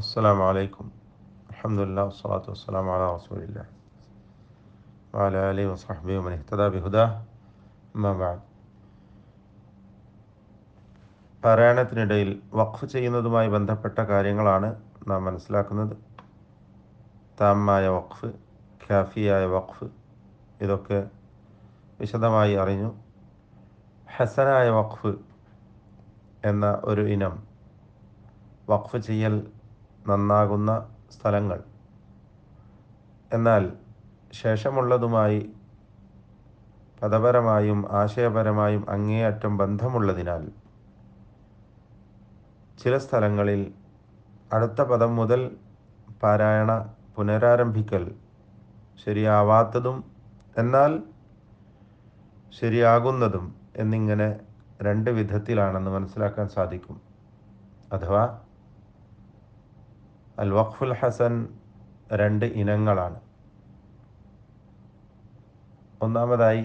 അസ്സലാമു അലൈക്കും അലഹമുല്ല വസ്സലാത്തു വസ്സലാം അല റസൂലില്ല വാല അലൈ വസ്ഹബി മനിഹ്തദ ബിഹുദ അമ്മബാദ് പാരായണത്തിനിടയിൽ വഖഫ് ചെയ്യുന്നതുമായി ബന്ധപ്പെട്ട കാര്യങ്ങളാണ് നാം മനസ്സിലാക്കുന്നത്. താമായ വഖഫ് ഖാഫിയായ വഖഫ് ഇതൊക്കെ വിശദമായി അറിഞ്ഞു. ഹസനായ വഖഫ് എന്ന ഒരു ഇനം വഖഫ് ചെയ്യൽ നന്നാകുന്ന സ്ഥലങ്ങൾ. എന്നാൽ ശേഷമുള്ളതുമായി പദപരമായും ആശയപരമായും അങ്ങേയറ്റം ബന്ധമുള്ളതിനാൽ ചില സ്ഥലങ്ങളിൽ അടുത്ത പദം മുതൽ പാരായണ പുനരാരംഭിക്കൽ ശരിയാവാത്തതും എന്നാൽ ശരിയാകുന്നതും എന്നിങ്ങനെ രണ്ട് വിധത്തിലാണെന്ന് മനസ്സിലാക്കാൻ സാധിക്കും. അഥവാ അൽ വഖഫുൽ ഹസൻ രണ്ട് ഇനങ്ങളാണ്. ഒന്നാമതായി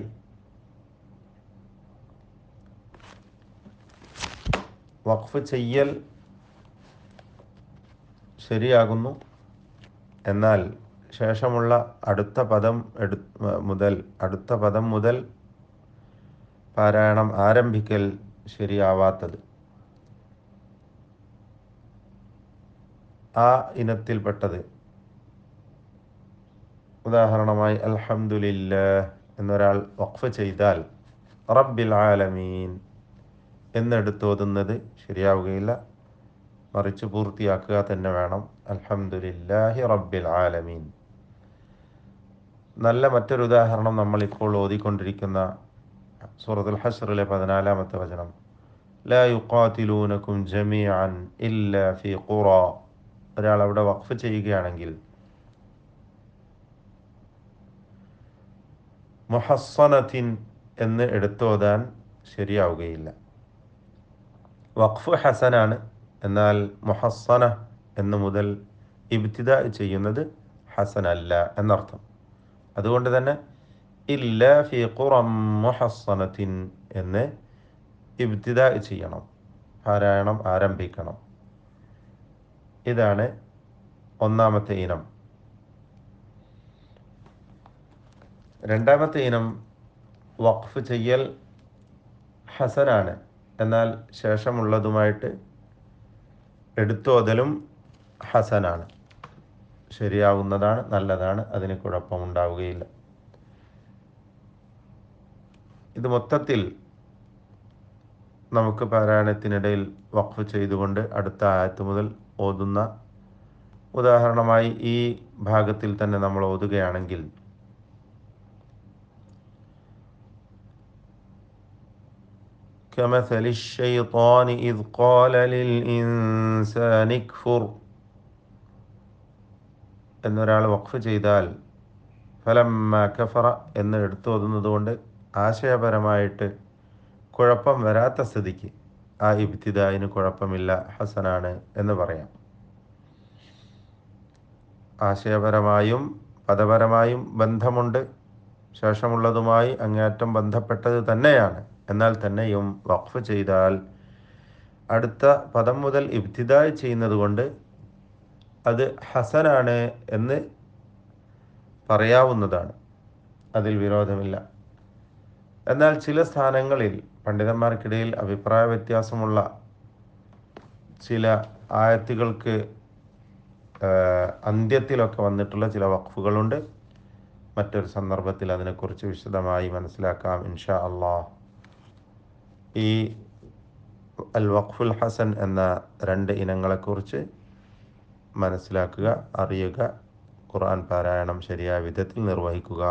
വഖഫ് ചെയ്യൽ ശരിയാകുന്നു. എന്നാൽ ശേഷമുള്ള അടുത്ത പദം എടു മുതൽ അടുത്ത പദം മുതൽ പാരായണം ആരംഭിക്കൽ ശരിയാവാത്തത്. ആ ഇനത്തിൽപ്പെട്ടത്. ഉദാഹരണമായി അൽഹംദുലില്ല എന്നൊരാൾ വഖഫ് ചെയ്താൽ റബ്ബിൽ ആലമീൻ എന്നെടുത്തോതുന്നത് ശരിയാവുകയില്ല. മറിച്ച് പൂർത്തിയാക്കുക തന്നെ വേണം. അൽഹംദുലില്ലാഹി റബ്ബിൽ ആലമീൻ. നല്ല മറ്റൊരു ഉദാഹരണം നമ്മളിപ്പോൾ ഓതിക്കൊണ്ടിരിക്കുന്ന സൂറത്തുൽ ഹസറിലെ പതിനാലാമത്തെ വചനം. ലാ യുഖാതിലൂനക്കും ജമീഅൻ ഇല്ല ഫി ഖുറ. ഒരാൾ അവിടെ വഖഫ് ചെയ്യുകയാണെങ്കിൽ മുഹസ്സനത്തിൻ എന്ന് എടുത്തോതാൻ ശരിയാവുകയില്ല. വഖഫ് ഹസനാണ് എന്നാൽ മുഹസ്സന എന്ന് മുതൽ ഇബ്തിദ ചെയ്യുന്നത് ഹസനല്ല എന്നർത്ഥം. അതുകൊണ്ട് തന്നെ ഇല്ല ഫി ഖുറം മുഹസ്സനത്തിൻ എന്ന് ഇബ്തിദ ചെയ്യണം പാരായണം ആരംഭിക്കണം. ഇതാണ് ഒന്നാമത്തെ ഇനം. രണ്ടാമത്തെ ഇനം വഖഫ് ചെയ്യൽ ഹസനാണ്. എന്നാൽ ശേഷമുള്ളതുമായിട്ട് എടുത്തോതലും ഹസനാണ്. ശരിയാവുന്നതാണ് നല്ലതാണ് അതിന് കുഴപ്പമുണ്ടാവുകയില്ല. ഇത് മൊത്തത്തിൽ നമുക്ക് പാരായണത്തിനിടയിൽ വഖഫ് ചെയ്തുകൊണ്ട് അടുത്ത ആയത്ത് മുതൽ ഓതുന്ന ഉദാഹരണമായി ഈ ഭാഗത്തിൽ തന്നെ നമ്മൾ ഓതുകയാണെങ്കിൽ كمثل الشيطان إذ قال للإنسان اكفر എന്നൊരാൾ വഖഫ് ചെയ്താൽ ഫലമ്മ കഫറ എന്ന് എടുത്തു ഓതുന്നത് കൊണ്ട് ആശയപരമായിട്ട് കുഴപ്പം വരാത്ത സ്ഥിതിക്ക് ആ ഇബ്തിദായിന് കുഴപ്പമില്ല ഹസനാണ് എന്ന് പറയാം. ആശയപരമായും പദപരമായും ബന്ധമുണ്ട്. ശേഷമുള്ളതുമായി അങ്ങേയറ്റം ബന്ധപ്പെട്ടത് തന്നെയാണ്. എന്നാൽ തന്നെയും വഖഫ് ചെയ്താൽ അടുത്ത പദം മുതൽ ഇബ്തിദായി ചെയ്യുന്നത് കൊണ്ട് അത് ഹസനാണ് എന്ന് പറയാവുന്നതാണ്. അതിൽ വിരോധമില്ല. എന്നാൽ ചില സ്ഥാനങ്ങളിൽ പണ്ഡിതന്മാർക്കിടയിൽ അഭിപ്രായ വ്യത്യാസമുള്ള ചില ആയത്തുകൾക്ക് അന്ത്യത്തിലൊക്കെ വന്നിട്ടുള്ള ചില വഖഫുകളുണ്ട്. മറ്റൊരു സന്ദർഭത്തിൽ അതിനെക്കുറിച്ച് വിശദമായി മനസ്സിലാക്കാം. ഇൻഷാ അള്ളാ ഈ അൽ വഖഫുൽ ഹസൻ എന്ന രണ്ട് ഇനങ്ങളെക്കുറിച്ച് മനസ്സിലാക്കുക അറിയുക ഖുർആൻ പാരായണം ശരിയായ വിധത്തിൽ നിർവഹിക്കുക.